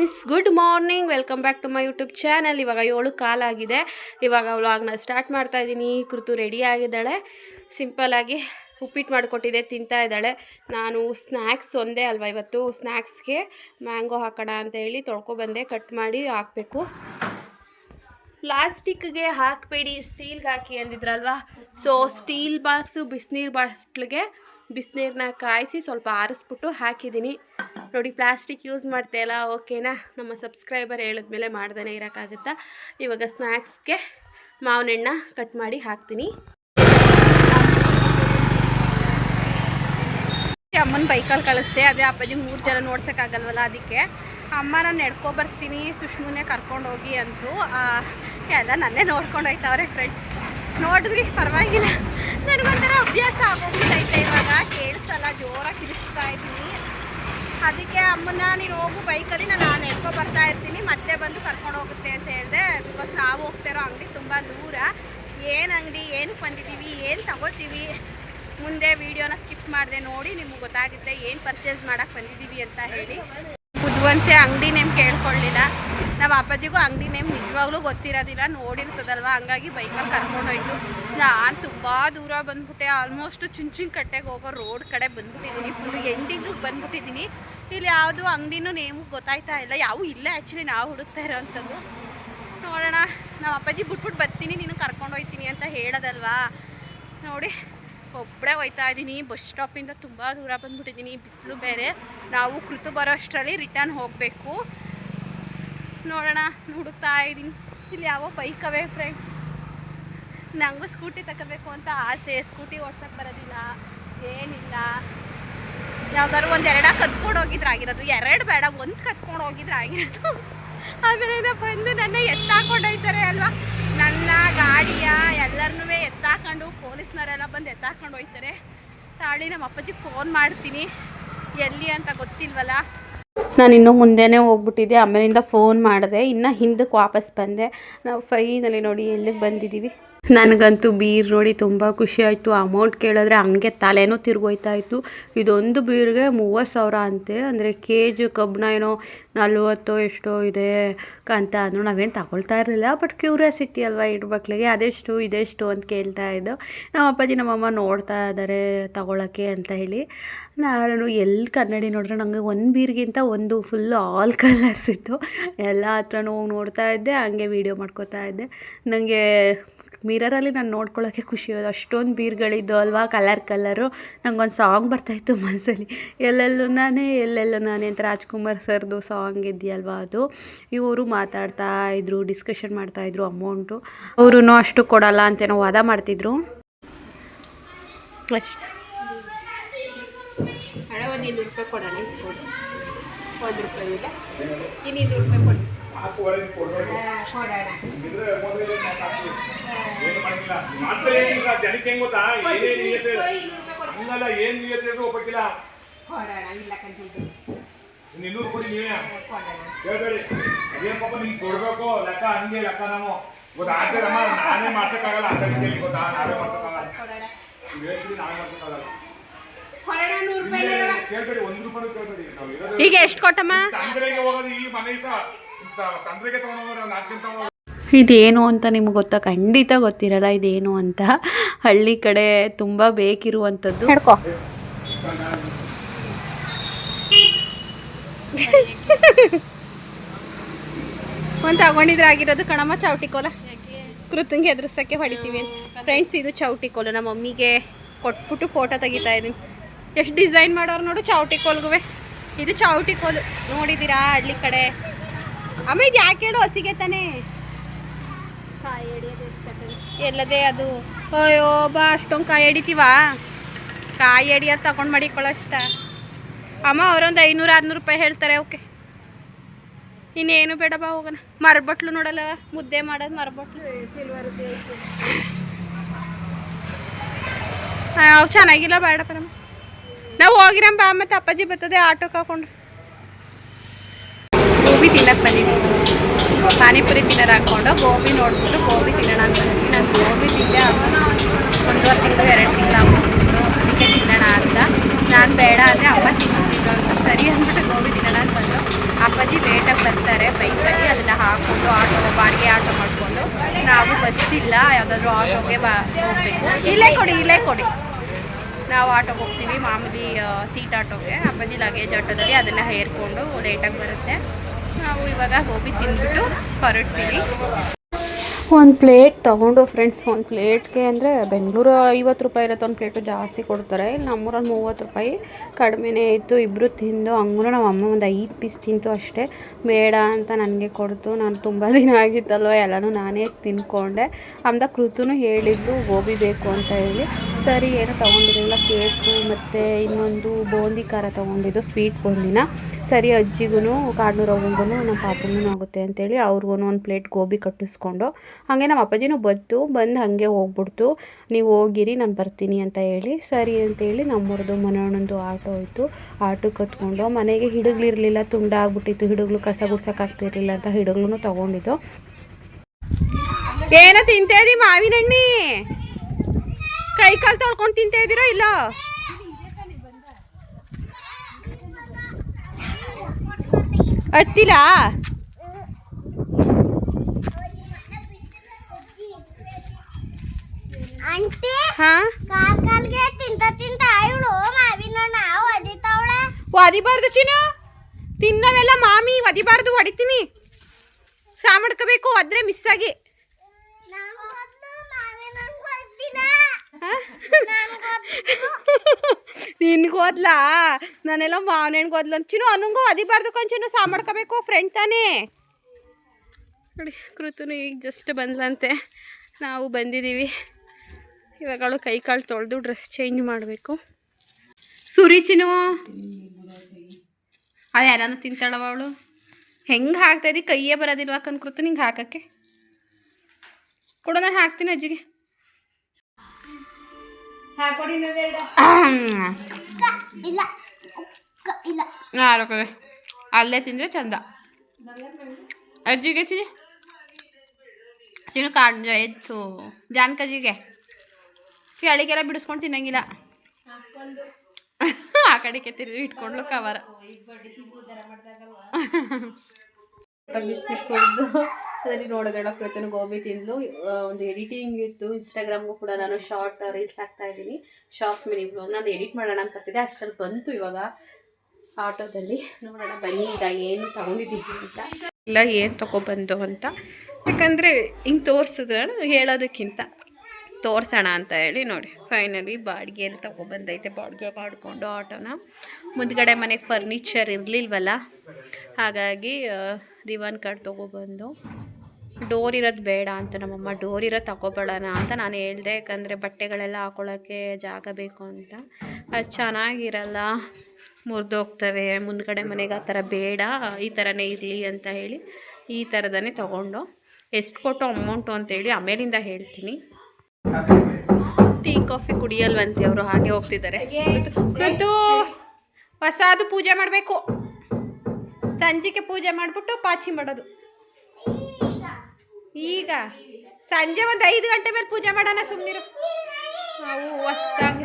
Friends, good morning. Welcome back to my YouTube channel. ಇವಾಗ ಏಳು ಕಾಲಾಗಿದೆ ಇವಾಗ ವ್ಲಾಗ್ನ ಸ್ಟಾರ್ಟ್ ಮಾಡ್ತಾ ಇದ್ದೀನಿ. ಕೃತು ರೆಡಿ ಆಗಿದ್ದಾಳೆ. ಸಿಂಪಲ್ಲಾಗಿ ಉಪ್ಪಿಟ್ಟು ಮಾಡಿಕೊಟ್ಟಿದ್ದೆ ತಿಂತಾ ಇದ್ದಾಳೆ. ನಾನು ಸ್ನ್ಯಾಕ್ಸ್ ಒಂದೇ ಅಲ್ವಾ ಇವತ್ತು? ಸ್ನ್ಯಾಕ್ಸ್ಗೆ ಮ್ಯಾಂಗೋ ಹಾಕೋಣ ಅಂತ ಹೇಳಿ ತೊಳ್ಕೊಬಂದೆ ಕಟ್ ಮಾಡಿ ಹಾಕಬೇಕು. ಪ್ಲಾಸ್ಟಿಕ್ಗೆ ಹಾಕಬೇಡಿ. ಸ್ಟೀಲ್ಗೆ ಹಾಕಿ ಅಂದಿದ್ರಲ್ವಾ? ಸೊ ಸ್ಟೀಲ್ ಬಾಕ್ಸು, ಬಿಸಿನೀರು ಬಾಟ್ಲಿಗೆ ಬಿಸಿನೀರನ್ನ ಕಾಯಿಸಿ ಸ್ವಲ್ಪ ಆರಿಸ್ಬಿಟ್ಟು ಹಾಕಿದ್ದೀನಿ. ನೋಡಿ, ಪ್ಲಾಸ್ಟಿಕ್ ಯೂಸ್ ಮಾಡ್ತಾಯಿಲ್ಲ ಓಕೆನಾ? ನಮ್ಮ ಸಬ್ಸ್ಕ್ರೈಬರ್ ಹೇಳಿದ್ಮೇಲೆ ಮಾಡ್ದೇ ಇರೋಕ್ಕಾಗುತ್ತಾ? ಇವಾಗ ಸ್ನ್ಯಾಕ್ಸ್ಗೆ ಮಾವಿನಣ್ಣ ಕಟ್ ಮಾಡಿ ಹಾಕ್ತೀನಿ. ಅಮ್ಮನ ಬೈಕಲ್ಲಿ ಕಳಿಸ್ದೆ. ಅದೇ ಅಪ್ಪಾಜಿ ಮೂರು ಜನ ನೋಡ್ಸೋಕ್ಕಾಗಲ್ವಲ್ಲ ಅದಕ್ಕೆ. ಅಮ್ಮ ನಾನು ನಡ್ಕೊಬರ್ತೀನಿ ಸುಷ್ಮುನೇ ಕರ್ಕೊಂಡು ಹೋಗಿ ಅಂತು ಎಲ್ಲ ನನ್ನೇ ನೋಡ್ಕೊಂಡು ಹೋಯ್ತವ್ರೆ ಫ್ರೆಂಡ್ಸ್ ನೋಡಿದ್ರಿ, ಪರವಾಗಿಲ್ಲ. ನನಗೊಂಥರ ಅಭ್ಯಾಸ ಆಗೋಗ್ಬಿಟ್ಟೈತೆ ಇವಾಗ. ಕೇಳಿಸಲ್ಲ, ಜೋರಾಗಿ ಕಿರಿಸ್ತಾ ಇದ್ದೀನಿ. ಅದಕ್ಕೆ ಅಮ್ಮನ ನೀನು ಹೋಗು, ಬೈಕಲ್ಲಿ ನಾನು ನಡ್ಕೊ ಬರ್ತಾ ಇರ್ತೀನಿ. ಮತ್ತೆ ಬಂದು ಕರ್ಕೊಂಡು ಹೋಗುತ್ತೆ ಅಂತ ಹೇಳಿದೆ. ಬಿಕಾಸ್ ನಾವು ಹೋಗ್ತಿರೋ ಅಂಗಡಿ ತುಂಬ ದೂರ. ಏನು ಅಂಗಡಿ ಏನು ಬಂದಿದ್ದೀವಿ, ಏನು ತಗೋತೀವಿ ಮುಂದೆ ವಿಡಿಯೋನ ಸ್ಕಿಪ್ ಮಾಡಿದೆ ನೋಡಿ, ನಿಮ್ಗೆ ಗೊತ್ತಾಗುತ್ತೆ ಏನು ಪರ್ಚೇಸ್ ಮಾಡೋಕ್ಕೆ ಬಂದಿದ್ದೀವಿ ಅಂತ ಹೇಳಿ. ಬುದ್ಧಿವಂತೆ ಅಂಗಡಿ ನೇಮ್ ಕೇಳ್ಕೊಳ್ಳಿಲ್ಲ. ನಮ್ಮ ಅಪ್ಪಾಜಿಗೂ ಅಂಗಡಿ ನೇಮ್ ನಿಜವಾಗ್ಲೂ ಗೊತ್ತಿರೋದಿಲ್ಲ, ನೋಡಿರ್ತದಲ್ವ? ಹಂಗಾಗಿ ಬೈಕಲ್ಲಿ ಕರ್ಕೊಂಡೋಯ್ತು. ನಾನು ತುಂಬ ದೂರ ಬಂದ್ಬಿಟ್ಟೆ. ಆಲ್ಮೋಸ್ಟ್ ಚುಂಚಿನ ಕಟ್ಟೆಗೆ ಹೋಗೋ ರೋಡ್ ಕಡೆ ಬಂದ್ಬಿಟ್ಟಿದ್ದೀನಿ ಫುಲ್ ಎಂಡಿಂಗಿಗೆ ಬಂದ್ಬಿಟ್ಟಿದ್ದೀನಿ ಇಲ್ಲಿ ಯಾವುದು ಅಂಗಡಿನೂ ನೇಮು ಗೊತ್ತಾಯ್ತಾ ಇಲ್ಲ. ಯಾವೂ ಇಲ್ಲ ಆ್ಯಕ್ಚುಲಿ ನಾವು ಹುಡುಕ್ತಾ ಇರೋವಂಥದ್ದು ನೋಡೋಣ. ನಮ್ಮ ಅಪ್ಪಾಜಿ ಬಿಟ್ಬಿಟ್ಟು ಬರ್ತೀನಿ, ನೀನು ಕರ್ಕೊಂಡೋಯ್ತೀನಿ ಅಂತ ಹೇಳೋದಲ್ವಾ? ನೋಡಿ. ಒಬ್ಬಳೇ ಹೋಯ್ತಾ ಇದ್ದೀನಿ. ಬಸ್ ಸ್ಟಾಪಿಂದ ತುಂಬ ದೂರ ಬಂದ್ಬಿಟ್ಟಿದ್ದೀನಿ. ಬಿಸಿಲು ಬೇರೆ. ನಾವು ಕೃತು ಬರೋ ಅಷ್ಟರಲ್ಲಿ ರಿಟರ್ನ್ ಹೋಗಬೇಕು. ನೋಡೋಣ ಹುಡುಕ್ತಾ ಇದ್ದೀನಿ. ಇಲ್ಲಿ ಯಾವ ಬೈಕವೇ ಫ್ರೆಂಡ್ಸ್ ನನಗೂ ಸ್ಕೂಟಿ ತಗೋಬೇಕು ಅಂತ ಆಸೆ. ಸ್ಕೂಟಿ ಓಡ್ಸೋಕ್ಕೆ ಬರೋದಿಲ್ಲ. ಏನಿಲ್ಲ. ಯಾವ್ದಾದ್ರು ಒಂದು ಎರಡ ಕತ್ಕೊಂಡು ಹೋಗಿದ್ರೆ ಆಗಿರೋದು. ಎರಡು ಬೇಡ, ಒಂದು ಕತ್ಕೊಂಡು ಹೋಗಿದ್ರೆ ಆಗಿರೋದು. ಆಮೇಲೆ ಬಂದು ನನ್ನ ಎತ್ತಾಕೊಂಡೋಯ್ತಾರೆ ಅಲ್ವಾ? ನನ್ನ ಗಾಡಿಯ ಎಲ್ಲರನ್ನೂ ಎತ್ತಾಕೊಂಡು ಪೊಲೀಸ್ನವರೆಲ್ಲ ಬಂದು ಎತ್ತಾಕೊಂಡು ಹೋಗ್ತಾರೆ. ತಾಳಿ ನಮ್ಮ ಅಪ್ಪಾಜಿ ಫೋನ್ ಮಾಡ್ತೀನಿ. ಎಲ್ಲಿ ಅಂತ ಗೊತ್ತಿಲ್ವಲ್ಲ? ನಾನು ಇನ್ನೂ ಮುಂದೆನೇ ಹೋಗ್ಬಿಟ್ಟಿದ್ದೆ. ಆಮೇಲಿಂದ ಫೋನ್ ಮಾಡಿದೆ. ಇನ್ನು ಹಿಂದಕ್ಕೆ ವಾಪಸ್ ಬಂದೆ. ನಾವು ಫೈನಲಿ ನೋಡಿ ಎಲ್ಲಿಗೆ ಬಂದಿದ್ದೀವಿ. ನನಗಂತೂ ಬೀರ್ ನೋಡಿ ತುಂಬ ಖುಷಿ ಆಯಿತು. ಅಮೌಂಟ್ ಕೇಳಿದ್ರೆ ಹಂಗೆ ತಲೆನೂ ತಿರುಗೋಯ್ತಾ ಇತ್ತು. ಇದೊಂದು ಬೀರ್ಗೆ ಮೂವತ್ತು ಸಾವಿರ ಅಂತೆ. ಅಂದರೆ ಕೆ ಜಿ ಕಬ್ಬನ ಏನೋ ನಲ್ವತ್ತೋ ಎಷ್ಟೋ ಇದೆ ಅಂತ ಅಂದರು ನಾವೇನು ತಗೊಳ್ತಾ ಇರಲಿಲ್ಲ. ಬಟ್ ಕ್ಯೂರಿಯಾಸಿಟಿ ಅಲ್ವಾ ಇಡ್ಬಕ್ಲಿಗೆ ಅದೆಷ್ಟು, ಇದೆಷ್ಟು ಅಂತ ಕೇಳ್ತಾ ಇದ್ದು. ನಮ್ಮ ಅಪ್ಪಾಜಿ ನಮ್ಮಮ್ಮ ನೋಡ್ತಾ ಇದ್ದಾರೆ ತಗೊಳಕ್ಕೆ ಅಂತ ಹೇಳಿ. ನಾನು ಎಲ್ಲಿ ಕನ್ನಡಿ ನೋಡಿದ್ರೆ ನನಗೆ ಒಂದು ಬೀರ್ಗಿಂತ ಒಂದು ಫುಲ್ಲು ಆಲ್ ಕಲರ್ಸ್ ಇತ್ತು. ಎಲ್ಲ ಹತ್ರನೂ ನೋಡ್ತಾ ಇದ್ದೆ, ಹಂಗೆ ವೀಡಿಯೋ ಮಾಡ್ಕೋತಾ ಇದ್ದೆ. ನನಗೆ ಮಿರರಲ್ಲಿ ನಾನು ನೋಡ್ಕೊಳ್ಳೋಕ್ಕೆ ಖುಷಿ ಆಯಿತು ಅಷ್ಟೊಂದು ಬೀರ್ಗಳಿದ್ದು ಅಲ್ವಾ ಕಲರ್ ಕಲರು ನಂಗೊಂದು ಸಾಂಗ್ ಬರ್ತಾಯಿತ್ತು ಮನಸ್ಸಲ್ಲಿ ಎಲ್ಲೆಲ್ಲೂ ನಾನೇ ಎಲ್ಲೆಲ್ಲೂ ನಾನೇ ಅಂತ ರಾಜ್ಕುಮಾರ್ ಸರ್ದು ಸಾಂಗ್ ಇದೆಯಲ್ವಾ ಅದು. ಇವರು ಮಾತಾಡ್ತಾ ಇದ್ರು ಡಿಸ್ಕಷನ್ ಮಾಡ್ತಾಯಿದ್ರು ಅಮೌಂಟು ಅವರು ಅಷ್ಟು ಕೊಡಲ್ಲ ಅಂತೇನೋ ವಾದ ಮಾಡ್ತಿದ್ರು. ಒಂದು ಇನ್ನೂರು ರೂಪಾಯಿ ಕೊಡೋಣ ಇಸ್ಕೊಡು. ಒಂದು ರೂಪಾಯಿ ಇಲ್ಲ ಇನ್ನೂರು ರೂಪಾಯಿ ಕೊಡಿ. ಕೊಡೋಣ. ಏನು ಮಾಡಿಲ್ಲ. ಮಾತ್ರ ಏನಿಲ್ಲ ಜನಕ್ಕೆ ಹೆಂಗ್ ಗೊತ್ತಾ? ಏನೇನು ನಿಯತ್ತೆ ಹಂಗಲ್ಲ ಏನ್ ನಿಯತ್ತೆ ಒಪ್ಪಕ್ಕಿಲ್ಲ. ಇನ್ನೂರು ಕೊಡಿ ನೀವೇ. ಹೇಳ್ಬೇಡಿ ಅದೇನ್ ಪಾಪ ನಿಮ್ಗೆ ಕೊಡ್ಬೇಕು? ಲೆಕ್ಕ ಹಂಗೆ ಲೆಕ್ಕ ನಾವು. ಗೊತ್ತಾ ಆಚಾರಮ್ಮ ನಾನೇ ಮಾಡ್ಸಕ್ಕಾಗಲ್ಲ. ಆಚಾರ ಕೇಳಿ ಗೊತ್ತಾ ನಾನೇ ಮಾಡ್ಸಕ್ಕಾಗಲ್ಲ. ನೀವು ನಾವೇ ಮಾಡ್ಸಕ್ಕಾಗಲ್ಲ. ಕೊಡೋಣ ರೂಪಾಯಿ ನೀವೇ ಕೇಳ್ಬೇಡಿ ಒಂದು ರೂಪಾಯಿ ಕೇಳ್ಬೇಡಿ. ನಾವು ಇರೋದು ಈಗ ಎಷ್ಟು ಕೊಟ್ಟಮ್ಮ? ತಂದ್ರೆಗೆ ಹೋಗೋದು ಈ ಮನೆ ಸಹ. ತಂದ್ರೆಗೆ ತಗೊಂಡೋಗೋರು ನಾಲ್ಕು ತಗೊಂಡು ಇದೇನು ಅಂತ ನಿಮ್ಗೆ ಗೊತ್ತಾ? ಖಂಡಿತ ಗೊತ್ತಿರಲ್ಲ ಇದೇನು ಅಂತ. ಹಳ್ಳಿ ಕಡೆ ತುಂಬ ಬೇಕಿರುವಂಥದ್ದು. ಹೇಳ್ಕೊ ಒಂದು ತಗೊಂಡಿದ್ರೆ ಆಗಿರೋದು ಕಣಮ್ಮ ಚೌಟಿ ಕೋಲ. ಕೃತಂಗೆ ಎದುರಿಸೋಕ್ಕೆ ಹೊಡಿತೀವಿ. ಫ್ರೆಂಡ್ಸ್ ಇದು ಚೌಟಿ ಕೋಲು. ನಮ್ಮ ಮಮ್ಮಿಗೆ ಕೊಟ್ಬಿಟ್ಟು ಫೋಟೋ ತೆಗಿತಾ ಇದ್ದೀನಿ ಎಷ್ಟು ಡಿಸೈನ್ ಮಾಡೋರು ನೋಡು ಚೌಟಿ ಕೋಲ್ಗುವೆ. ಇದು ಚೌಟಿ ಕೋಲು. ನೋಡಿದ್ದೀರಾ ಹಳ್ಳಿ ಕಡೆ? ಅಮ್ಮ ಇದು ಯಾಕೆ ಹೇಳು ಹಸಿಗೆ ತಾನೇ? ಎಲ್ಲದೆ ಅದು? ಅಯ್ಯೋ ಬಾ ಅಷ್ಟೊಂದು ಕಾಯಿ ಹಿಡಿತೀವ ಕಾಯಿ ಹಿಡಿಯೋದು ತಗೊಂಡು ಮಾಡಿಕೊಳ್ಳೋಷ್ಟ ಅಮ್ಮ ಅವರೊಂದು ಐನೂರು ಆರುನೂರು ರೂಪಾಯಿ ಹೇಳ್ತಾರೆ ಓಕೆ. ಇನ್ನೇನು ಬೇಡ ಬಾ ಹೋಗೋಣ. ಮರಬಟ್ಲು ನೋಡಲ್ಲ ಮುದ್ದೆ ಮಾಡೋದು ಮರಬಟ್ಲು. ಅವು ಚೆನ್ನಾಗಿಲ್ಲ ಬೇಡಪ್ಪ ನಮ್ಮ ನಾವು ಹೋಗಿರಂ ಬಾ ಮತ್ತೆ ಅಪ್ಪಾಜಿ ಬರ್ತದೆ ಆಟೋ ಹಾಕೊಂಡು. ತಿನ್ನಕ್ಕೆ ಬಂದಿದ್ದೀನಿ. ಪಾನಿಪುರಿ ತಿನ್ನೋರು ಹಾಕ್ಕೊಂಡು ಗೋಬಿ ನೋಡ್ಬಿಟ್ಟು ಗೋಬಿ ತಿನ್ನೋಣ ಅಂತ ಬಂದಿದ್ದೀನಿ ನಾನು ಗೋಬಿ ತಿಂದೆ ಒಂದೂವರೆ ತಿಂಗಳು, ಎರಡು ತಿಂಗಳು ಆಗ್ಬಿಟ್ಟು ಅದಕ್ಕೆ ತಿನ್ನೋಣ ಅಂತ. ನಾನು ಬೇಡ ಅಂದರೆ ಅಮ್ಮ ತಿಂತಿದ್ರು ಅಂತ. ಸರಿ ಅಂದ್ಬಿಟ್ಟು ಗೋಬಿ ತಿನ್ನೋಣ ಅಂತ ಬಂದು ಅಪ್ಪಾಜಿ ಲೇಟಾಗಿ ಬರ್ತಾರೆ. ಬೈಕಲ್ಲಿ ಅದನ್ನು ಹಾಕ್ಕೊಂಡು ಆಟೋ, ಬಾಡಿಗೆ ಆಟೋ ಮಾಡಿಕೊಂಡು ನಾವು ಬಸ್ ಇಲ್ಲ, ಯಾವುದಾದ್ರೂ ಆಟೋಗೆ ಬಾ, ಹೋಗ್ಬೇಕು. ಇಲ್ಲೇ ಕೊಡಿ ಇಲ್ಲೇ ಕೊಡಿ. ನಾವು ಆಟೋಗೆ ಹೋಗ್ತೀವಿ ಮಾಮೂಲಿ ಸೀಟ್ ಆಟೋಗೆ. ಅಪ್ಪಾಜಿ ಲಗೇಜ್ ಆಟೋದಲ್ಲಿ ಅದನ್ನು ಹೇರ್ಕೊಂಡು ಲೇಟಾಗಿ ಬರುತ್ತೆ. ನಾವು ಇವಾಗ ಗೋಬಿ ತಿಂದ್ಬಿಟ್ಟು ಹೊರಡ್ತೀವಿ. ಒಂದು ಪ್ಲೇಟ್ ತೊಗೊಂಡು ಫ್ರೆಂಡ್ಸ್ ಒಂದು ಪ್ಲೇಟ್ಗೆ ಅಂದರೆ ಬೆಂಗಳೂರು ಐವತ್ತು ರೂಪಾಯಿ ಇರುತ್ತೆ, ಒಂದು ಪ್ಲೇಟು ಜಾಸ್ತಿ ಕೊಡ್ತಾರೆ. ಇಲ್ಲಿ ನಮ್ಮೂರಲ್ಲಿ ಮೂವತ್ತು ರೂಪಾಯಿ ಕಡಿಮೆನೇ ಇತ್ತು. ಇಬ್ಬರು ತಿಂದು, ಹಂಗೂ ನಮ್ಮ ಅಮ್ಮ ಒಂದು ಐದು ಪೀಸ್ ತಿಂತು ಅಷ್ಟೇ. ಬೇಡ ಅಂತ ನನಗೆ ಕೊಡ್ತು. ನಾನು ತುಂಬ ದಿನ ಆಗಿತ್ತಲ್ವ, ಎಲ್ಲನೂ ನಾನೇ ತಿನ್ಕೊಂಡೆ. ಅಂದ ಕೃತೂ ಹೇಳಿದ್ಲು, ಗೋಬಿ ಬೇಕು ಅಂತ ಹೇಳಿ. ಸರಿ, ಏನೋ ತೊಗೊಂಡಿರಲಿಲ್ಲ ಕೇಕು ಮತ್ತು ಇನ್ನೊಂದು ಬೂಂದಿ ಖಾರ ತೊಗೊಂಡಿದ್ದು ಸ್ವೀಟ್ ಬೂಂದಿನ. ಸರಿ ಅಜ್ಜಿಗೂ ಕಾಡ್ನೂರು ಅವ್ವಂಗೂ ನಮ್ಮ ಪಾಪನೂ ಆಗುತ್ತೆ ಅಂತೇಳಿ ಅವ್ರಿಗೂ ಒಂದು ಪ್ಲೇಟ್ ಗೋಬಿ ಕಟ್ಟಿಸ್ಕೊಂಡು, ಹಾಗೆ ನಮ್ಮ ಅಪ್ಪಾಜಿನೂ ಬಂತು, ಬಂದು ಹಾಗೆ ಹೋಗ್ಬಿಡ್ತು. ನೀವು ಹೋಗಿರಿ, ನಾನು ಬರ್ತೀನಿ ಅಂತ ಹೇಳಿ, ಸರಿ ಅಂತೇಳಿ ನಮ್ಮವ್ರದ್ದು ಮನೆಯೊಂದು ಆಟೋ ಹೋಯಿತು. ಆಟೋ ಕತ್ಕೊಂಡು, ಮನೆಗೆ ಹಿಡುಗ್ಲಿರಲಿಲ್ಲ, ತುಂಡ ಆಗ್ಬಿಟ್ಟಿತ್ತು, ಹಿಡುಗ್ಲು ಕಸ ಗುಡ್ಸೋಕ್ಕಾಗ್ತಿರ್ಲಿಲ್ಲ ಅಂತ ಹಿಡುಗ್ಲು ತೊಗೊಂಡಿದ್ದು. ಏನೋ ತಿಂತೇದಿ ಮಾವಿನ ಹಣ್ಣಿ ಕೈ ಕಾಲು ತೊಳ್ಕೊಂಡು ತಿಂತಾ ಇದ್ದೀರೋ ಇಲ್ಲ? ಹತ್ತಿಲ್ಲ ಒದಿಬಾರ್ದು ಚಿನ್ನ. ತಿನ್ನವೆಲ್ಲ ಮಾಮಿ ಒದಿಬಾರ್ದು ಹೊಡಿತೀನಿ. ಸಾ ಮಾಡ್ಕೋಬೇಕು ಅದ್ರೆ ಮಿಸ್ ಆಗಿ ನಾನು ಗೊತ್ತು ಮಾವಿನ ಹಣ್ಣ್ ಗೊತ್ತಿಲ್ಲ ಹಾ? ನಾನು ಗೊತ್ತು ನಿನ್ಗೆ ಓದ್ಲಾ ನಾನೆಲ್ಲ ಮಾವನ ಹೆಣ್ಗೆ ಓದ್ಲ ಚಿನ್ನು ಅನ್ನಂಗೂ ಅದಿಬಾರ್ದು ಕೊಂಚನು ಸಾಮಾಡ್ಕೋಬೇಕು ಫ್ರೆಂಡ್ ತಾನೇ? ನೋಡಿ, ಕೃತುನು ಈಗ ಜಸ್ಟ್ ಬಂದ್ಲಂತೆ. ನಾವು ಬಂದಿದ್ದೀವಿ ಇವಾಗ ಅವಳು ಕೈ ಕಾಲು ತೊಳೆದು ಡ್ರೆಸ್ ಚೇಂಜ್ ಮಾಡಬೇಕು. ಸುರಿ ಚಿನ್ನು. ಅದೇ ತಿಂತಾಳವ ಅವಳು? ಹೆಂಗೆ ಹಾಕ್ತಾಯಿದ್ದಿ ಕೈಯೇ ಬರೋದಿಲ್ವಾ ಕನ್ಕೃತು ನಿಂಗೆ ಹಾಕೋಕ್ಕೆ? ಕೊಡೋ, ನಾನು ಹಾಕ್ತೀನಿ ಅಜ್ಜಿಗೆ. ಅಲ್ಲೇ ತಿಂದರೆ ಚಂದ. ಅಜ್ಜಿಗೆ ತಿನ್ನಿ. ತಿನ್ನು ಕಾಂಜ ಎತ್ತು. ಜಾನ್ಕಜಿಗೆ. ಕೆಳಗೆಲ್ಲ ಬಿಡಿಸ್ಕೊಂಡು ತಿನ್ನಂಗಿಲ್ಲ. ಆ ಕಡೆಗೆ ತಿರುಗಿ ಇಟ್ಕೊಂಡ್ಲು ಕವರ್ ಬಿಸಿ ಕುಡಿದು. ಅದರಲ್ಲಿ ನೋಡಿದೆ ಡಾಕ್ಟರ್ ಗೋಬಿ ತಿಂದ್ಲು. ಒಂದು ಎಡಿಟಿಂಗ್ ಇತ್ತು. ಇನ್ಸ್ಟಾಗ್ರಾಮ್ಗೂ ಕೂಡ ನಾನು ಶಾರ್ಟ್ ರೀಲ್ಸ್ ಹಾಕ್ತಾ ಇದ್ದೀನಿ. ಶಾರ್ಟ್ ಮಿನಿ ಬ್ಲಾಗ್ ನಾನು ಎಡಿಟ್ ಮಾಡೋಣ ಅಂತ ಬರ್ತಿದ್ದೆ ಅಷ್ಟರಲ್ಲಿ ಬಂತು ಇವಾಗ ಆಟೋದಲ್ಲಿ. ನೋಡೋಣ, ಬನ್ನಿ ಈಗ ಏನು ತಗೊಂಡಿದ್ದೀವಿ ಅಂತ. ಇಲ್ಲ, ಏನು ತಗೊಬಂದು ಅಂತ. ಯಾಕಂದರೆ ಹಿಂಗೆ ತೋರಿಸಿದ್ರೆ ಹೇಳೋದಕ್ಕಿಂತ ತೋರಿಸೋಣ ಅಂತ ಹೇಳಿ ನೋಡಿ. ಫೈನಲಿ ಬಾಡಿಗೆಯಲ್ಲಿ ತಗೊಬಂದೈತೆ. ಬಾಡಿಗೆ ಮಾಡಿಕೊಂಡು ಆಟೋನ. ಮುಂದ್ಗಡೆ ಮನೆಗೆ ಫರ್ನಿಚರ್ ಇರಲಿಲ್ವಲ್ಲ? ಹಾಗಾಗಿ ದಿವಾನ್ ಕಾರ್ಡ್ ತೊಗೊಬಂದು. ಡೋರ್ ಇರೋದು ಬೇಡ ಅಂತ ನಮ್ಮಮ್ಮ, ಡೋರ್ ಇರೋದು ತಗೊಬೇಡಣ ಅಂತ ನಾನು ಹೇಳ್ದೆ. ಯಾಕಂದರೆ ಬಟ್ಟೆಗಳೆಲ್ಲ ಹಾಕೊಳ್ಳೋಕ್ಕೆ ಜಾಗ ಬೇಕು ಅಂತ. ಅದು ಚೆನ್ನಾಗಿರಲ್ಲ, ಮುರಿದೋಗ್ತವೆ. ಮುಂದ್ಗಡೆ ಮನೆಗೆ ಆ ಥರ ಬೇಡ, ಈ ಥರನೇ ಇರಲಿ ಅಂತ ಹೇಳಿ ಈ ಥರದನ್ನೇ ತೊಗೊಂಡು. ಎಷ್ಟು ಕೊಟ್ಟು ಅಮೌಂಟು ಅಂತೇಳಿ ಆಮೇಲಿಂದ ಹೇಳ್ತೀನಿ. ಟೀ, ಕಾಫಿ ಕುಡಿಯಲ್ವಂತೆ ಅವರು, ಹಾಗೆ ಹೋಗ್ತಿದ್ದಾರೆ. ಹೊಸದು ಪೂಜೆ ಮಾಡಬೇಕು. ಸಂಜೆಗೆ ಪೂಜೆ ಮಾಡಿಬಿಟ್ಟು ಪಾಚಿ ಮಾಡೋದು. ಈಗ ಸಂಜೆ ಒಂದು ಐದು ಗಂಟೆ ಮೇಲೆ ಪೂಜೆ ಮಾಡೋಣ ಸುಮ್ಮನಿರು ನಾವು ಹೊಸ್ದಾಗಿ.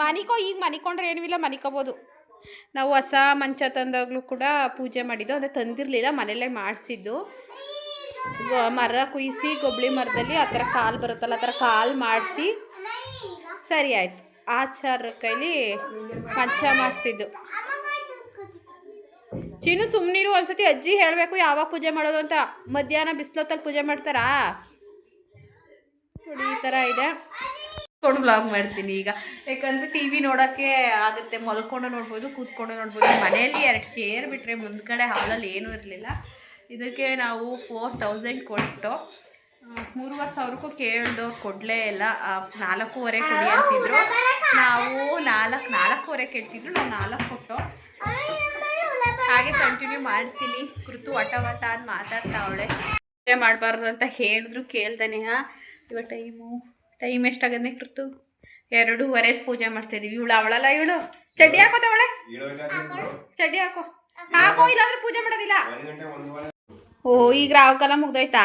ಮನಿಕೋ, ಈಗ ಮನಿಕೊಂಡ್ರೆ ಏನೂ ಇಲ್ಲ, ಮನಿಕೋಬೋದು. ನಾವು ಹೊಸ ಮಂಚ ತಂದಾಗಲೂ ಕೂಡ ಪೂಜೆ ಮಾಡಿದ್ದು, ಅಂದರೆ ತಂದಿರಲಿಲ್ಲ, ಮನೆಯಲ್ಲೇ ಮಾಡಿಸಿದ್ದು. ಮರ ಕುಯ್ಸಿ ಗೊಬ್ಬಳಿ ಮರದಲ್ಲಿ ಆ ಥರ ಕಾಲು ಬರುತ್ತಲ್ಲ, ಆ ಥರ ಕಾಲು ಮಾಡಿಸಿ. ಸರಿ ಆಯಿತು. ಆಚಾರ ಕೈಲಿ ಮಂಚ ಮಾಡಿಸಿದ್ದು. ಚಿನ್ನು ಸುಮ್ಮನಿರು ಒಂದ್ಸತಿ ಅಜ್ಜಿ ಹೇಳಬೇಕು, ಯಾವಾಗ ಪೂಜೆ ಮಾಡೋದು ಅಂತ. ಮಧ್ಯಾಹ್ನ ಬಿಸಿಲೊತ್ತಲ್ಲಿ ಪೂಜೆ ಮಾಡ್ತಾರಾ? ನೋಡಿ, ಈ ಥರ ಇದೆ. ಕೊಂಡು ಬ್ಲಾಗ್ ಮಾಡ್ತೀನಿ ಈಗ. ಯಾಕಂದರೆ ಟಿ ವಿ ನೋಡೋಕ್ಕೆ ಆಗುತ್ತೆ. ಮಲ್ಕೊಂಡು ನೋಡ್ಬೋದು, ಕೂತ್ಕೊಂಡು ನೋಡ್ಬೋದು. ಮನೆಯಲ್ಲಿ ಎರಡು ಚೇರ್ ಬಿಟ್ಟರೆ ಮುಂದ್ಗಡೆ ಹಾಲಲ್ಲಿ ಏನೂ ಇರಲಿಲ್ಲ. ಇದಕ್ಕೆ ನಾವು ಫೋರ್ ತೌಸಂಡ್ ಕೊಟ್ಟು ಮೂರುವರೆ ಸಾವಿರಕ್ಕೂ ಕೇಳ್ದವ್ರು ಕೊಡಲೇ ಇಲ್ಲ. ನಾಲ್ಕೂವರೆ ಕೊಡಿ ಅಂತಿದ್ರು. ನಾವು ನಾಲ್ಕು ನಾಲ್ಕೂವರೆ ಕೇಳ್ತಿದ್ರು. ನಾವು ನಾಲ್ಕು ಕೊಟ್ಟು ಹಾಗೆ ಕಂಟಿನ್ಯೂ ಮಾಡ್ತೀನಿ. ಕೃತು ವಟ ವಟ ಅಂತ ಮಾತಾಡ್ತಾವಳೆ. ಪೂಜೆ ಮಾಡಬಾರ್ದು ಅಂತ ಹೇಳಿದ್ರು ಕೇಳ್ತಾನೆ ಇವಾಗ ಟೈಮು ಟೈಮ್ ಎಷ್ಟಾಗದೆ ಕೃತು? ಎರಡೂವರೆ ಪೂಜೆ ಮಾಡ್ತಾ ಇದೀವಿ. ಇವಳು ಅವಳಲ್ಲ ಇವಳು? ಚಡ್ಡಿ ಹಾಕೋತವಳೆ ಚಡ್ಡಿ ಹಾಕೋ. ಹಾಕೋ ಇಲ್ಲಾಂದ್ರೆ ಪೂಜೆ ಮಾಡೋದಿಲ್ಲ. ಓ ಈಗ ರಾವಕಾಲ ಮುಗ್ದೋಯ್ತಾ?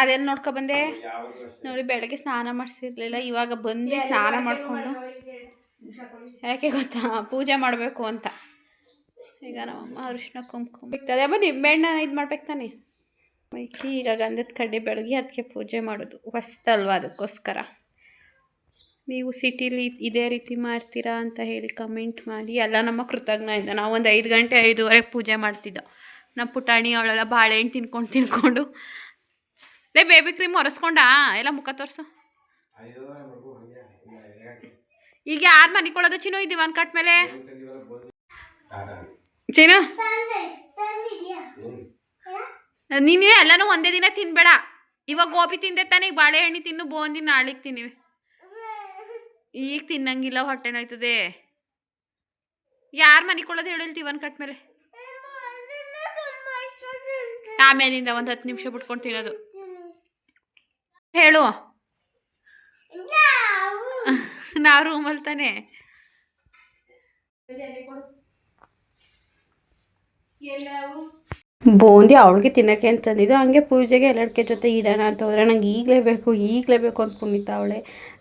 ಅದೆಲ್ಲ ನೋಡ್ಕೊ ಬಂದೆ? ನೋಡಿ ಬೆಳಗ್ಗೆ ಸ್ನಾನ ಮಾಡಿಸಿರ್ಲಿಲ್ಲ ಇವಾಗ ಬಂದು ಸ್ನಾನ ಮಾಡಿಕೊಂಡು. ಯಾಕೆ ಗೊತ್ತಾ? ಪೂಜೆ ಮಾಡಬೇಕು ಅಂತ. ಈಗ ನಮ್ಮಮ್ಮ ಅರಿಶಿನ ಕುಂಕುಮ ಇರ್ತದೆ. ಅಮ್ಮ ನಿಂಬೆಹಣ್ಣ ಇದು ಮಾಡ್ಬೇಕು ತಾನೆ? ಮೈಕಿ ಈಗ ಗಂಧದ ಕಡ್ಡಿ ಬೆಳಗ್ಗೆ ಅದಕ್ಕೆ ಪೂಜೆ ಮಾಡೋದು. ಹೊಸ್ತಲ್ವ ಅದಕ್ಕೋಸ್ಕರ? ನೀವು ಸಿಟಿಲಿ ಇದೇ ರೀತಿ ಮಾಡ್ತೀರಾ ಅಂತ ಹೇಳಿ ಕಮೆಂಟ್ ಮಾಡಿ. ಎಲ್ಲ ನಮ್ಮ ಕೃತಜ್ಞ ನಾವು ಒಂದು ಐದು ಗಂಟೆ ಐದುವರೆಗೆ ಪೂಜೆ ಮಾಡ್ತಿದ್ದೋ. ನಮ್ಮ ಪುಟಾಣಿ ಅವಳೆಲ್ಲ ಬಾಳೆಹಣ್ಣು ತಿನ್ಕೊಂಡು ತಿನ್ಕೊಂಡು. ಲೇ ಬೇಬಿ ಕ್ರೀಮ್ ಒರೆಸ್ಕೊಂಡಾ? ಎಲ್ಲ ಮುಖ ತೋರಿಸು. ಈಗ ಯಾರು ಮನೆ ಕೊಡೋದು ಚಿನ್ನು? ಈ ಒಂದು ಕಟ್ ಮೇಲೆ ಚಿನ್ನು? ನೀನು ಎಲ್ಲನೂ ಒಂದೇ ದಿನ ತಿನ್ಬೇಡ. ಇವಾಗ ಗೋಬಿ ತಿಂದೆ ತಾನೇ ಈಗ ಬಾಳೆಹಣ್ಣು ತಿನ್ನು ಬೋಂದಿ ನಾಳಿಗೆ ತಿನ್ನಿವಿ. ಈಗ ತಿನ್ನಂಗಿಲ್ಲ ಹೊಟ್ಟೆನೋಯ್ತದೆ. ಯಾರು ಮನೆ ಕೊಡೋದು ಹೇಳಿಲ್ತಿ ಒಂದು ಕಟ್ ಮೇಲೆ? ಆಮೇಲಿಂದ ಒಂದು ಹತ್ತು ನಿಮಿಷ ಬಿಟ್ಕೊಂಡು ತಿನ್ನೋದು. ಹೇಳು. ನಾವು. ರೂಮಲ್ಲಿ ತಾನೆ. ಬೂಂದಿ ಅವಳಿಗೆ ತಿನ್ನೋಕ್ಕೆ ಅಂತಂದಿದ್ದು ಹಂಗೆ ಪೂಜೆಗೆ ಎಲ್ಲಡ್ಕೆ ಜೊತೆ ಇಡೋಣ ಅಂತ ಹೋದ್ರೆ ನಂಗೆ ಈಗಲೇ ಬೇಕು ಈಗಲೇ ಬೇಕು ಅಂದ್ಕೊಂಡಿದ್ದ ಅವಳೆ.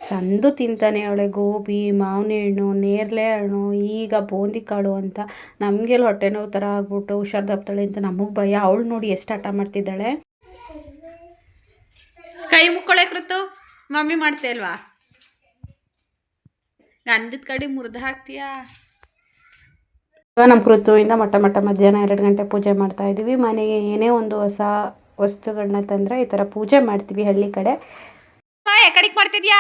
ಸಂದು ತಿಂತಾನೆ ಅವಳೆ, ಗೋಬಿ ಮಾವಿನ ಹಣ್ಣು ನೇರಳೆ ಹಣ್ಣು, ಈಗ ಬೂಂದಿ ಕಾಳು ಅಂತ. ನಮಗೆಲ್ಲ ಹೊಟ್ಟೆ ನೋವು ಥರ ಆಗ್ಬಿಟ್ಟು ಹುಷಾರ್ ತಪ್ತಾಳೆ ಅಂತ ನಮಗೆ ಭಯ. ಅವಳು ನೋಡಿ ಎಷ್ಟು ಆಟ ಮಾಡ್ತಿದ್ದಾಳೆ. ಕೈ ಮುಕ್ಕೊಳ್ಳೆ ಕೃತು. ಮಮ್ಮಿ ಮಾಡ್ತೇ ಅಲ್ವಾ? ಗಂಧದ ಕಡೆ ಮುರಿದು ಹಾಕ್ತೀಯಾ? ಇವಾಗ ನಮ್ಮ ಕೃತುವಿಂದ ಮಟ್ಟ ಮಟ್ಟ ಮಧ್ಯಾಹ್ನ ಎರಡು ಗಂಟೆ ಪೂಜೆ ಮಾಡ್ತಾ ಇದ್ದೀವಿ. ಮನೆಗೆ ಏನೇ ಒಂದು ಹೊಸ ವಸ್ತುಗಳನ್ನ ತಂದರೆ ಈ ಥರ ಪೂಜೆ ಮಾಡ್ತೀವಿ ಹಳ್ಳಿ ಕಡೆ. ಕಡೆಗೆ ಮಾಡ್ತಿದ್ಯಾ?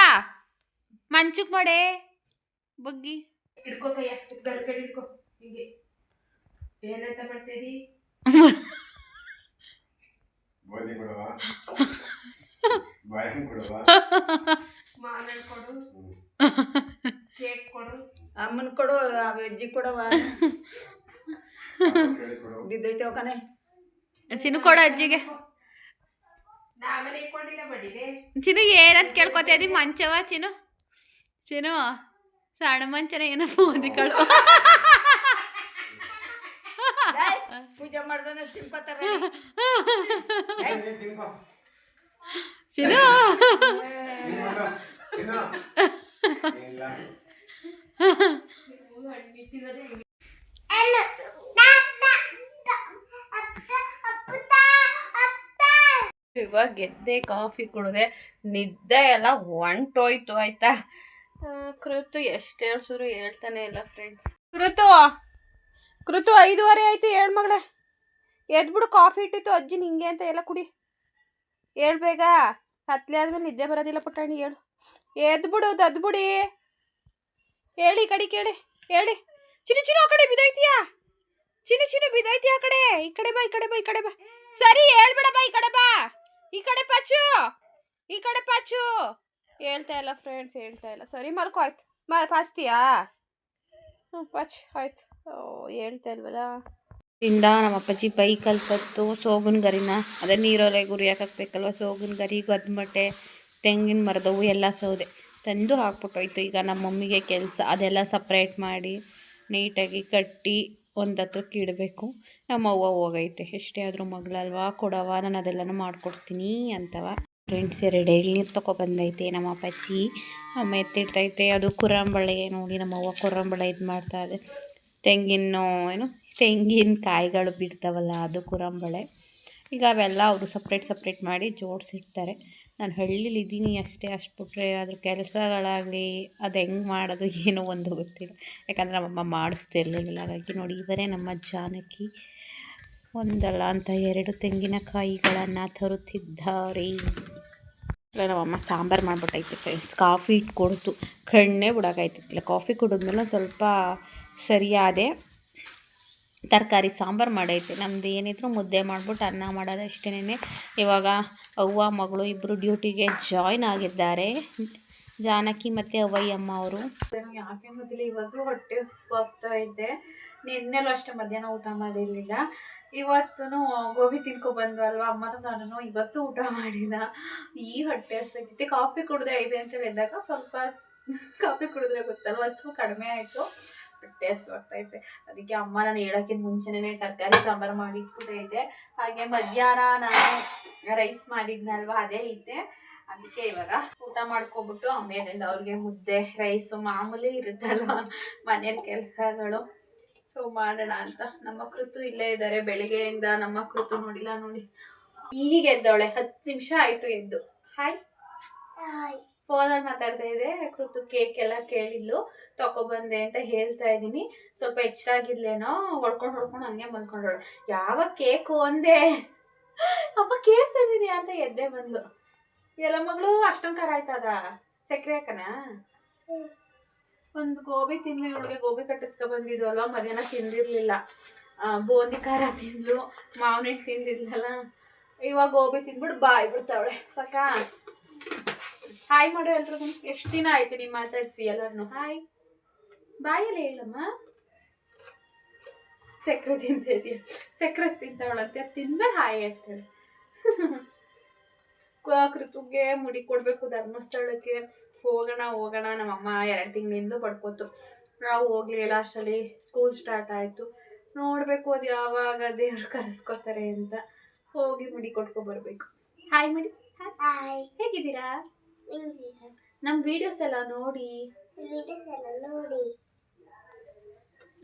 ಮಂಚುಕ್ ಮಾಡೆ ಬಗ್ಗಿ. ಏನಂತ ಮಾಡ್ತೀರಿ ಗೋಧಿ ಕೊಡುವ ಬಾಳೆಹಣ್ಣು ಕೊಡುವ ಮಾವಿನ ಕೊಡು ಕೇಕ್ ಕೊಡು ಅಮ್ಮನ ಕೊಡು ಆ ವೆಜ್ಜಿ ಕೊಡವ ಬಿದ್ದೈತೆ ಕನೆ ಚಿನ್ನು ಕೊಡು ಅಜ್ಜಿಗೆ. ಚಿನ್ನು ಏನಂತ ಕೇಳ್ಕೊತ ಇದ್ದೀನಿ ಮಂಚವ ಚಿನ್ನು. ಚಿನ್ನು ಸಣ್ಣ ಮಂಚನ ಏನೋ ಓದಿಕಳು ಪೂಜೆ ಮಾಡ್ದಾನೆ ತಿನ್ಕೋತಾರ ನೀನ್ ತಿನ್ಕೋ. ಚಿನ್ನು. ಇಲ್ಲ. ಇವಾಗ ಗೆದ್ದೆ, ಕಾಫಿ ಕುಡಿದೆ, ನಿದ್ದೆ ಎಲ್ಲ ಹೊಂಟೋಯ್ತು, ಆಯ್ತಾ? ಕೃತು ಎಷ್ಟು ಹೇಳ್ಸಿದ್ರು ಹೇಳ್ತಾನೆ ಇಲ್ಲ ಫ್ರೆಂಡ್ಸ್ ಕೃತು ಕೃತು ಐದುವರೆ ಆಯ್ತು ಮಗಳೇ. ಎದ್ಬಿಡು, ಕಾಫಿ ಇಟ್ಟಿತ್ತು, ಅಜ್ಜಿ ನಿಂಗೆ ಅಂತ ಎಲ್ಲ ಕುಡಿ. ಹೇಳ್ಬೇಗ ಹತ್ಲೆ ಆದ್ಮೇಲೆ ನಿದ್ದೆ ಬರೋದಿಲ್ಲ ಪುಟ್ಟಣ್ಣಿ ಹೇಳು ಎದ್ಬಿಡು, ದದ್ಬಿಡಿ. ಹೇಳಿ ಕಡೆ ಕೇಳಿ. ಹೇಳಿ. ಚಿನ್ನು ಚಿನ್ನು ಆ ಕಡೆ ಬಿದ್ದೋಯ್ತೀಯಾ? ಚಿನ್ನು ಚಿನ್ನು ಬಿದ್ದೋಯ್ತೀಯ ಆ ಕಡೆ? ಈ ಕಡೆ ಬಾ, ಈ ಕಡೆ ಬಾ, ಈ ಕಡೆ ಬಾ. ಸರಿ, ಹೇಳ್ಬೇಡ ಬಾ, ಈ ಕಡೆ ಬಾ. ಈ ಕಡೆ ಪಚ್ಚು. ಈ ಕಡೆ ಪಚ್ಚು. ಹೇಳ್ತಾ ಇಲ್ಲ ಫ್ರೆಂಡ್ಸ್ ಹೇಳ್ತಾ ಇಲ್ಲ. ಸರಿ, ಮಲ್ಕೋ, ಆಯ್ತು. ಮ, ಪಾಚ್ತೀಯಾ? ಪಚ್ ಆಯ್ತು. ಓ, ಹೇಳ್ತಾ ಇಲ್ವಲ್ಲ? ಇಂದ ನಮ್ಮ ಅಪ್ಪಾಜಿ ಬೈಕಲ್ಲಿ ಕತ್ತು, ಸೋಗಿನ ಗರಿನ. ಅದೇ ನೀರೊಲೆ ಗುರಿ ಹಾಕಬೇಕಲ್ವ? ಸೋಗುನ್ ಗರಿ, ಗದ್ಮಟೆ, ತೆಂಗಿನ ಮರದವು ಎಲ್ಲ ಸೌದೆ. ತಂದು ಹಾಕ್ಬಿಟ್ಟೋಯ್ತು. ಈಗ ನಮ್ಮ ಮಮ್ಮಿಗೆ ಕೆಲಸ ಅದೆಲ್ಲ ಸಪ್ರೇಟ್ ಮಾಡಿ ನೀಟಾಗಿ ಕಟ್ಟಿ ಒಂದು ಹತ್ರಕ್ಕೆ ಇಡಬೇಕು. ನಮ್ಮ ಅವ್ವ ಹೋಗೈತೆ. ಎಷ್ಟೇ ಆದರೂ ಮಗಳಲ್ವಾ ಕೊಡವ ನಾನು ಅದೆಲ್ಲನೂ ಮಾಡ್ಕೊಡ್ತೀನಿ ಅಂತವ. ಫ್ರೆಂಡ್ಸ್ ಎರಡು ಎಳ್ನೀರು ತೊಗೊಬಂದೈತೆ ನಮ್ಮ ಅಪ್ಪಾಜಿ. ಅಮ್ಮ ಎತ್ತಿಡ್ತೈತೆ. ಅದು ಕುರಂಬಳೆ ನೋಡಿ ನಮ್ಮ ಅವ್ವ ಕುರಂಬಳೆ ಇದು ಮಾಡ್ತಾ ಇದೆ. ತೆಂಗಿನ ಏನು, ತೆಂಗಿನ ಕಾಯಿಗಳು ಬಿಡ್ತಾವಲ್ಲ, ಅದು ಕುರಂಬಳೆ. ಈಗ ಅವೆಲ್ಲ ಅವರು ಸಪ್ರೇಟ್ ಸಪ್ರೇಟ್ ಮಾಡಿ ಜೋಡಿಸಿಡ್ತಾರೆ. ನಾನು ಹಳ್ಳಿಲಿ ಇದ್ದೀನಿ ಅಷ್ಟೇ, ಅಷ್ಟು ಬಿಟ್ಟರೆ ಅದ್ರ ಕೆಲಸಗಳಾಗಲಿ, ಅದು ಹೆಂಗೆ ಮಾಡೋದು, ಏನೋ ಒಂದು ಗೊತ್ತಿಲ್ಲ. ಯಾಕಂದರೆ ನಮ್ಮಮ್ಮ ಮಾಡಿಸ್ತಿರ್ಲಿಲ್ಲ ಹಾಗಾಗಿ ನೋಡಿ, ಇವರೇ ನಮ್ಮ ಜಾನಕಿ. ಒಂದಲ್ಲ ಅಂತ ಎರಡು ತೆಂಗಿನಕಾಯಿಗಳನ್ನು ತರುತ್ತಿದ್ದಾರೆ. ಇಲ್ಲ ನಮ್ಮಮ್ಮ ಸಾಂಬಾರು ಮಾಡ್ಬಿಟ್ಟೈತೆ ಫ್ರೆಂಡ್ಸ್ ಕಾಫಿ ಇಟ್ಕೊಡ್ತು ಕಣ್ಣೇ ಬಿಡೋಕಾಯ್ತಿತ್ತಿಲ್ಲ. ಕಾಫಿ ಕುಡಿದ್ಮೇಲೆ ಸ್ವಲ್ಪ ಸರಿಯಾದೆ. ತರಕಾರಿ ಸಾಂಬಾರು ಮಾಡೈತೆ. ನಮ್ದು ಏನಿದ್ರು ಮುದ್ದೆ ಮಾಡಿಬಿಟ್ಟು ಅನ್ನ ಮಾಡೋದು ಅಷ್ಟೇನೆ ಇವಾಗ ಅವ್ವ, ಮಗಳು ಇಬ್ಬರು ಡ್ಯೂಟಿಗೆ ಜಾಯ್ನ್ ಆಗಿದ್ದಾರೆ. ಜಾನಕಿ ಮತ್ತು ಅವ್ವಯ್ಯಮ್ಮ ಅವರು. ಯಾಕೆ ಗೊತ್ತಿಲ್ಲ, ಇವಾಗಲೂ ಹೊಟ್ಟೆ ಹೋಗ್ತಾ ಇದ್ದೆ ನಿನ್ನೆಲ್ಲೂ ಅಷ್ಟೇ ಮಧ್ಯಾಹ್ನ ಊಟ ಮಾಡಿರಲಿಲ್ಲ. ಇವತ್ತು ಗೋಬಿ ತಿನ್ಕೊ ಬಂದ್ವಲ್ವ? ಅಮ್ಮನೂ ನಾನು ಇವತ್ತು ಊಟ ಮಾಡಿಲ್ಲ. ಈ ಹೊಟ್ಟೆ ಹಸ್ಬೇಕಿತ್ತು ಕಾಫಿ ಕುಡಿದೆ ಐದು ಗಂಟೆಲಿ ಎದ್ದಾಗ ಸ್ವಲ್ಪ ಕಾಫಿ ಕುಡಿದ್ರೆ ಗೊತ್ತಲ್ವ? ಹಸು ಕಡಿಮೆ ಆಯಿತು. ಹೊಟ್ಟೆ ಹಸ್ವಾಗ್ತೈತೆ ಅದಕ್ಕೆ ಅಮ್ಮ ನಾನು ಹೇಳೋಕ್ಕಿಂತ ಮುಂಚೆನೇ ತರಕಾರಿ ಸಾಂಬಾರು ಮಾಡಿ ಇಟ್ಬಿಟ್ಟೈತೆ ಹಾಗೆ ಮಧ್ಯಾಹ್ನ ನಾನು ರೈಸ್ ಮಾಡಿದ್ನಲ್ವ, ಅದೇ ಐತೆ. ಅದಕ್ಕೆ ಇವಾಗ ಊಟ ಮಾಡ್ಕೊಬಿಟ್ಟು ಆಮೇಲಿಂದ ಅವ್ರಿಗೆ ಮುದ್ದೆ ರೈಸು ಮಾಮೂಲಿ ಇರುತ್ತಲ್ವ ಮನೇಲಿ ಕೆಲಸಗಳು. ಸೊ ಮಾಡೋಣ ಅಂತ. ನಮ್ಮ ಕೃತು ಇಲ್ಲೇ ಇದ್ದಾರೆ ಬೆಳಿಗ್ಗೆಯಿಂದ ನಮ್ಮ ಕೃತು ನೋಡಿಲ್ಲ ನೋಡಿ. ಈಗ ಎದ್ದವಳೆ, ಹತ್ತು ನಿಮಿಷ ಆಯ್ತು ಎದ್ದು. ಹಾಯ್ ಫೋನಲ್ಲಿ ಮಾತಾಡ್ತಾ ಇದೆ. ಕೃತು ಕೇಕ್ ಎಲ್ಲ ಕೇಳಿದ್ಲು. ತಗೊಬಂದೆ ಅಂತ ಹೇಳ್ತಾ ಇದ್ದೀನಿ. ಸ್ವಲ್ಪ ಹೆಚ್ಚಾಗಿರ್ಲೇನೋ ಹೊಡ್ಕೊಂಡು ಹೊಡ್ಕೊಂಡು ಹಂಗೆ ಮಲ್ಕೊಂಡವಳು ಯಾವ ಕೇಕು ಒಂದೇ? ಅಪ್ಪ ಕೇಕ್ ಇದ್ದೀನಿ ಅಂತ ಎದ್ದೆ ಬಂದು ಎಲ್ಲ ಮಗಳು ಅಷ್ಟೊಂದು ಖಾರ ಆಯ್ತದ? ಸಕ್ಕರೆ ಹಾಕನ? ಒಂದು ಗೋಬಿ ತಿನ್ಲಿ ಅವಳಿಗೆ ಗೋಬಿ ಕಟ್ಟಿಸ್ಕೊ ಅಲ್ವಾ? ಮಧ್ಯಾಹ್ನ ತಿಂದಿರಲಿಲ್ಲ. ಬೂಂದಿ ಖಾರ ತಿಂದ್ಲು. ಮಾವಿನ ತಿಂದಿದ್ಲಲ್ಲ. ಇವಾಗ ಗೋಬಿ ತಿಂದ್ಬಿಟ್ಟು ಬಾಯ್ ಬಿಡ್ತಾವಳೆ. ಸಾಕಾ? ಹಾಯ್ ಮಾಡು ಎಲ್ರಿಗೂ. ಎಷ್ಟು ದಿನ ಆಯ್ತು ನೀವು ಮಾತಾಡಿಸಿ ಎಲ್ಲರನ್ನು ಹಾಯ್ ಬಾಯಲ್ಲಿ ಹೇಳಮ್ಮ. ಸಕ್ಕರೆ ಇದೆಯಾ. ಸಕ್ಕರೆ ತಿಂತಾವಳಂತೆ. ಅದು ತಿಂದ್ಮೇಲೆ ಹಾಯ್ ಹೇಳ್ತಾಳೆ. ಕೃತುಗೆ ಮುಡಿ ಕೊಡಬೇಕು ಧರ್ಮಸ್ಥಳಕ್ಕೆ. ಹೋಗೋಣ ಹೋಗೋಣ. ನಮ್ಮಮ್ಮ ಎರಡು ತಿಂಗಳಿಂದ ಪಡ್ಕೋತು. ನಾವು ಹೋಗ್ಲಿಲ್ಲ ಅಷ್ಟರಲ್ಲಿ ಸ್ಕೂಲ್ ಸ್ಟಾರ್ಟ್ ಆಯಿತು. ನೋಡಬೇಕು ಅದು ಯಾವಾಗ ದೇವ್ರು ಕರೆಸ್ಕೋತಾರೆ ಅಂತ. ಹೋಗಿ ಮುಡಿ ಕೊಟ್ಕೊ ಬರಬೇಕು. ಹಾಯ್ ಮಾಡಿ. ಹಾಯ್ ಹೇಗಿದ್ದೀರಾ? ನಮ್ಮ ವಿಡಿಯೋಸ್ ಎಲ್ಲ ನೋಡಿ. ವಿಡಿಯೋಸ್ ಎಲ್ಲ ನೋಡಿ.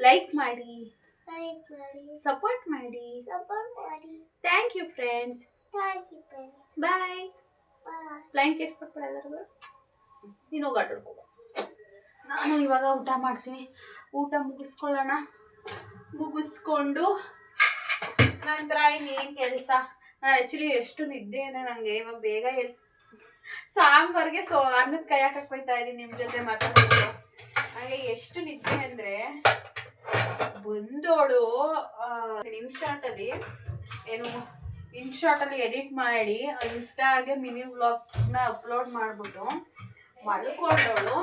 ಲೈಕ್ ಮಾಡಿ. ಲೈಕ್ ಮಾಡಿ. ಸಪೋರ್ಟ್ ಮಾಡಿ. ಸಪೋರ್ಟ್ ಮಾಡಿ. Thank you friends thank you friends bye flying kiss ಕೊಟ್ಬಿಡ ಎಲ್ಲರಿಗೂ. ನೀನು ಹೋಗಿ ಆಟಾಡ್ಕೋ ನಾನು ಇವಾಗ ಊಟ ಮಾಡ್ತೀನಿ. ಊಟ ಮುಗಿಸ್ಕೊಳ್ಳೋಣ. ಮುಗಿಸ್ಕೊಂಡು ನಂತರ ಇನ್ನೇನು ಕೆಲಸ? ನಾನು ಆ್ಯಕ್ಚುಲಿ ಎಷ್ಟು ನಿದ್ದೆ ಅಂದರೆ ನನಗೆ ಇವಾಗ ಬೇಗ ಹೇಳ್ ಸಾಂಬಾರ್ಗೆ ಸೊ, ಅನ್ನದ ಕೈ ಹಾಕಕ್ ಹೋಯ್ತಾ ಇದೀನಿ ನಿಮ್ಮ ಜೊತೆ ಮಾತಾಡ್ಕೊಂಡು. ಹಾಗೆ ಎಷ್ಟು ನಿದ್ದೆ ಅಂದರೆ ಬಂದೋಳು ಇನ್ಶಾರ್ಟಲ್ಲಿ ಏನು ಇನ್ಶಾರ್ಟಲ್ಲಿ ಎಡಿಟ್ ಮಾಡಿ ಇನ್ಸ್ಟಾಗೆ ಮಿನಿ ವ್ಲಾಗ್ನ ಅಪ್ಲೋಡ್ ಮಾಡ್ಬಿಟ್ಟು ಮಲ್ಕೊಂಡವಳು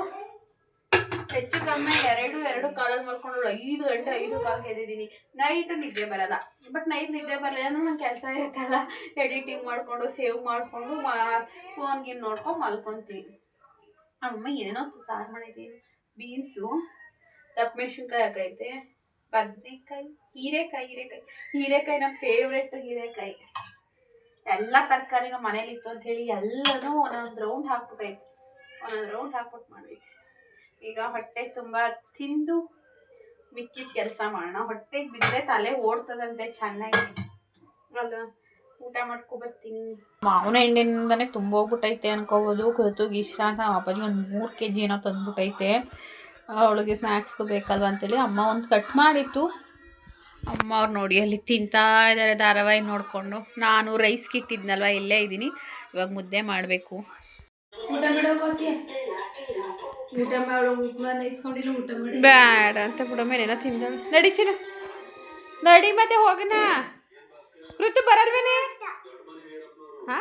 ಹೆಚ್ಚು ಕಮ್ಮಿ ಎರಡು ಎರಡು ಕಾಲಲ್ಲಿ ಮಲ್ಕೊಂಡು ಐದು ಗಂಟೆ, ಐದು ಕಾಲ್ಗೆ ಎದ್ದಿದ್ದೀನಿ. ನೈಟ್ ನಿದ್ದೆ ಬರಲ್ಲ. ಬಟ್ ನೈಟ್ ನಿದ್ದೆ ಬರಲ್ಲ ಅಂದ್ರೆ ನಂಗೆ ಕೆಲಸ ಇರುತ್ತಲ್ಲ. ಎಡಿಟಿಂಗ್ ಮಾಡಿಕೊಂಡು ಸೇವ್ ಮಾಡಿಕೊಂಡು ಫೋನ್ ಗೀನ್ ನೋಡ್ಕೊಂಡು ಮಲ್ಕೊತೀನಿ ಅಮ್ಮ, ಏನೇನೋ ಸಾರು ಮಾಡಿದ್ದೀನಿ ಬೀನ್ಸು ದಪ್ಪ ಮೆಣಸಿನ್ಕಾಯಿ ಹಾಕೈತೆ. ಬದನೆಕಾಯಿ, ಹೀರೆಕಾಯಿ ಹೀರೆಕಾಯಿ. ಹೀರೆಕಾಯಿ ನಮ್ಮ ಫೇವ್ರೆಟ್ ಹೀರೆಕಾಯಿ. ಎಲ್ಲ ತರಕಾರಿನೂ ಮನೇಲಿ ಇತ್ತು ಅಂತ ಹೇಳಿ ಎಲ್ಲನೂ ಒಂದೊಂದು ರೌಂಡ್ ಹಾಕ್ಬಿಟ್ಟೈತೆ. ಒಂದೊಂದು ರೌಂಡ್ ಹಾಕ್ಬಿಟ್ಟು ಮಾಡೈತೆ ಈಗ ಹೊಟ್ಟೆ ತುಂಬ ತಿಂದು ಮಿಕ್ಕಿದ ಕೆಲಸ ಮಾಡೋಣ. ಹೊಟ್ಟೆಗೆ ಬಿದ್ದರೆ ತಲೆ ಓಡ್ತದಂತೆ ಚೆನ್ನಾಗಿ. ಅಲ್ಲ ಊಟ ಮಾಡ್ಕೊಬರ್ತೀನಿ ಮಾವಿನ ಹಣ್ಣಿನಿಂದನೇ ತುಂಬ ಹೋಗ್ಬಿಟ್ಟೈತೆ ಅನ್ಕೋಬೋದು. ಕೊತ್ತುಗೆ ಇಷ್ಟ ಅಂತ ನಮ್ಮ ಅಪ್ಪಾಜಿ ಒಂದು ಮೂರು ಕೆ ಜಿ ಏನೋ ತಂದ್ಬಿಟ್ಟೈತೆ. ಅವಳಿಗೆ ಸ್ನ್ಯಾಕ್ಸ್ಗೂ ಬೇಕಲ್ವ ಅಂತೇಳಿ ಅಮ್ಮ ಒಂದು ಕಟ್ ಮಾಡಿತ್ತು. ಅಮ್ಮ ಅವ್ರು ನೋಡಿ ಅಲ್ಲಿ ತಿಂತಾ ಇದ್ದಾರೆ ಧಾರಾವಾಹಿ ನೋಡಿಕೊಂಡು. ನಾನು ರೈಸ್ಗೆ ಇಟ್ಟಿದ್ನಲ್ವ ಇಲ್ಲೇ ಇದ್ದೀನಿ. ಇವಾಗ ಮುದ್ದೆ ಮಾಡಬೇಕು. ಊಟ ಮಾಡೋಕೆ ಊಟ ಮಾಡೋ ನಾನು ಇಸ್ಕೊಂಡಿಲ್ಲ ಊಟ ಮಾಡಿ. ಬ್ಯಾಡ ಅಂತ ಬಿಡಮ್ಮ ಏನೋ ತಿಂದಳು. ನಡಿ ಚಿನ್ನ. ನಡಿ ಮತ್ತೆ ಹೋಗಣ. ಋತು ಬರಲ್ವೇನೆ? ಹಾ?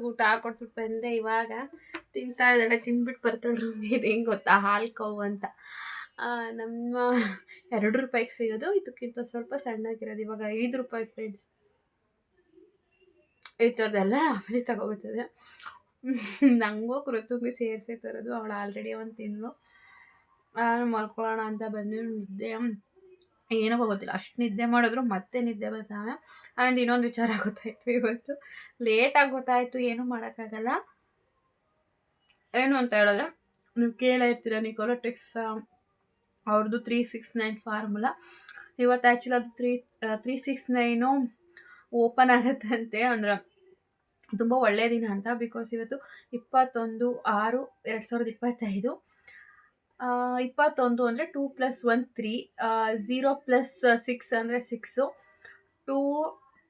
ಊಟ ಹಾಕೊಟ್ಬಿಟ್ಟು ಬಂದೆ ಇವಾಗ. ತಿಂತಾ ಇದ್ದಾಳೆ ತಿಂದ್ಬಿಟ್ಟು ಬರ್ತಾಳೆ ರೂಮ್ಗೆ ಇದು ಹೆಂಗೆ ಗೊತ್ತಾ? ಹಾಲು ಕವು ಅಂತ. ನಮ್ಮ ಎರಡು ರೂಪಾಯಿಗೆ ಸಿಗೋದು ಇದಕ್ಕಿಂತ ಸ್ವಲ್ಪ ಸಣ್ಣಗಿರೋದು. ಇವಾಗ ಐದು ರೂಪಾಯಿ ಫ್ರೆಂಡ್ಸ್ ಈ ಥರದ್ದೆಲ್ಲ ಆಮೇಲೆ ತಗೋಬರ್ತದೆ. ನಂಗೂ ಕೃತುಗೆ ಸೇರಿಸಿ ತರೋದು ಅವಳು ಆಲ್ರೆಡಿ ಒಂದು ತಿಂದು ಮಲ್ಕೊಳ್ಳೋಣ ಅಂತ ಬಂದು ನಿದ್ದೆ ಏನೋ ಗೊತ್ತಿಲ್ಲ. ಅಷ್ಟು ನಿದ್ದೆ ಮಾಡಿದ್ರು ಮತ್ತೆ ನಿದ್ದೆ ಬರ್ತಾವೆ. ಆ್ಯಂಡ್ ಇನ್ನೊಂದು ವಿಚಾರ ಗೊತ್ತಾಯಿತು ಇವತ್ತು. ಲೇಟಾಗಿ ಗೊತ್ತಾಯಿತು, ಏನೂ ಮಾಡೋಕ್ಕಾಗಲ್ಲ. ಏನು ಅಂತ ಹೇಳಿದ್ರೆ, ನೀವು ಕೇಳೇ ಇರ್ತೀರ ನಿಕೋಲೋಟಿಕ್ಸ್ ಅವ್ರದ್ದು ತ್ರೀ ಸಿಕ್ಸ್ ನೈನ್ ಫಾರ್ಮುಲಾ ಇವತ್ತು ಆ್ಯಕ್ಚುಲಿ ಅದು three three six nine open ಆಗುತ್ತಂತೆ ಅಂದ್ರೆ ತುಂಬ ಒಳ್ಳೆಯ ದಿನ ಅಂತ ಬಿಕಾಸ್ ಇವತ್ತು ಇಪ್ಪತ್ತೊಂದು ಆರು ಎರಡು ಸಾವಿರದ ಇಪ್ಪತ್ತೈದು. ಇಪ್ಪತ್ತೊಂದು ಅಂದರೆ two plus one three zero plus six ಅಂದರೆ six two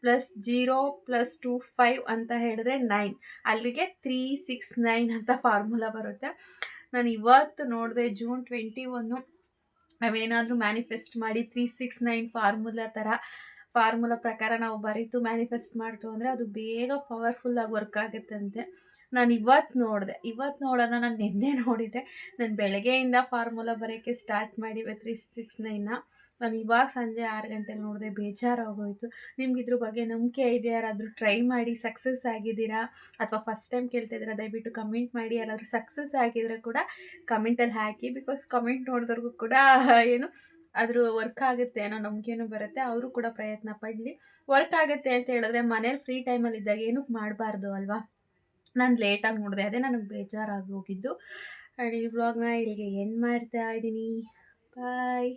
plus zero plus two five ಅಂತ ಹೇಳಿದ್ರೆ ನೈನ್ ಅಲ್ಲಿಗೆ ತ್ರೀ ಸಿಕ್ಸ್ ನೈನ್ ಅಂತ ಫಾರ್ಮುಲಾ ಬರುತ್ತೆ. ನಾನು ಇವತ್ತು ನೋಡಿದೆ ಜೂನ್ ಟ್ವೆಂಟಿ ಒನ್ನು ನಾವೇನಾದರೂ ಮ್ಯಾನಿಫೆಸ್ಟ್ ಮಾಡಿ ತ್ರೀ ಸಿಕ್ಸ್ ನೈನ್ ಫಾರ್ಮುಲಾ ಥರ ಫಾರ್ಮುಲಾ ಪ್ರಕಾರ ನಾವು ಬರೀತು, ಮ್ಯಾನಿಫೆಸ್ಟ್ ಮಾಡ್ತು ಅಂದರೆ ಅದು ಬೇಗ ಪವರ್ಫುಲ್ಲಾಗಿ ವರ್ಕ್ ಆಗುತ್ತಂತೆ. ನಾನು ಇವತ್ತು ನೋಡಿದೆ. ಇವತ್ತು ನೋಡೋಣ, ನಾನು ನಿನ್ನೆ ನೋಡಿದೆ. ನಾನು ಬೆಳಗ್ಗೆಯಿಂದ ಫಾರ್ಮುಲಾ ಬರೋಕ್ಕೆ ಸ್ಟಾರ್ಟ್ ಮಾಡಿವೆ ತ್ರೀ ಸಿಕ್ಸ್ ನೈನ ನಾನು ಇವಾಗ ಸಂಜೆ ಆರು ಗಂಟೆಲಿ ನೋಡಿದೆ, ಬೇಜಾರಾಗೋಯಿತು. ನಿಮ್ಗೆ ಇದ್ರ ಬಗ್ಗೆ ನಂಬಿಕೆ ಇದೆ? ಯಾರಾದರೂ ಟ್ರೈ ಮಾಡಿ ಸಕ್ಸಸ್ ಆಗಿದ್ದೀರಾ? ಅಥವಾ ಫಸ್ಟ್ ಟೈಮ್ ಕೇಳ್ತಾ ಇದ್ದೀರಾ ದಯವಿಟ್ಟು ಕಮೆಂಟ್ ಮಾಡಿ. ಯಾರಾದರೂ ಸಕ್ಸಸ್ ಆಗಿದ್ರೆ ಕೂಡ ಕಮೆಂಟಲ್ಲಿ ಹಾಕಿ ಬಿಕಾಸ್ ಕಮೆಂಟ್ ನೋಡಿದವ್ರಿಗೂ ಕೂಡ ಏನು ಆದರೂ ವರ್ಕ್ ಆಗುತ್ತೆ ಅನ್ನೋ ನಂಬಿಕೆನೂ ಬರುತ್ತೆ. ಅವರು ಕೂಡ ಪ್ರಯತ್ನ ಪಡಲಿ. ವರ್ಕ್ ಆಗುತ್ತೆ ಅಂತ ಹೇಳಿದ್ರೆ ಮನೇಲಿ ಫ್ರೀ ಟೈಮಲ್ಲಿ ಇದ್ದಾಗ ಏನಕ್ಕೆ ಮಾಡಬಾರ್ದು ಅಲ್ವಾ? ನಾನು ಲೇಟಾಗಿ ನೋಡಿದೆ, ಅದೇ ನನಗೆ ಬೇಜಾರಾಗಿ ಹೋಗಿದ್ದು. ಆ್ಯಂಡ್ ಈ ವ್ಲಾಗ್ನ ಇಲ್ಲಿಗೆ ಎಂಡ್ ಮಾಡ್ತಾ ಇದ್ದೀನಿ. ಬಾಯ್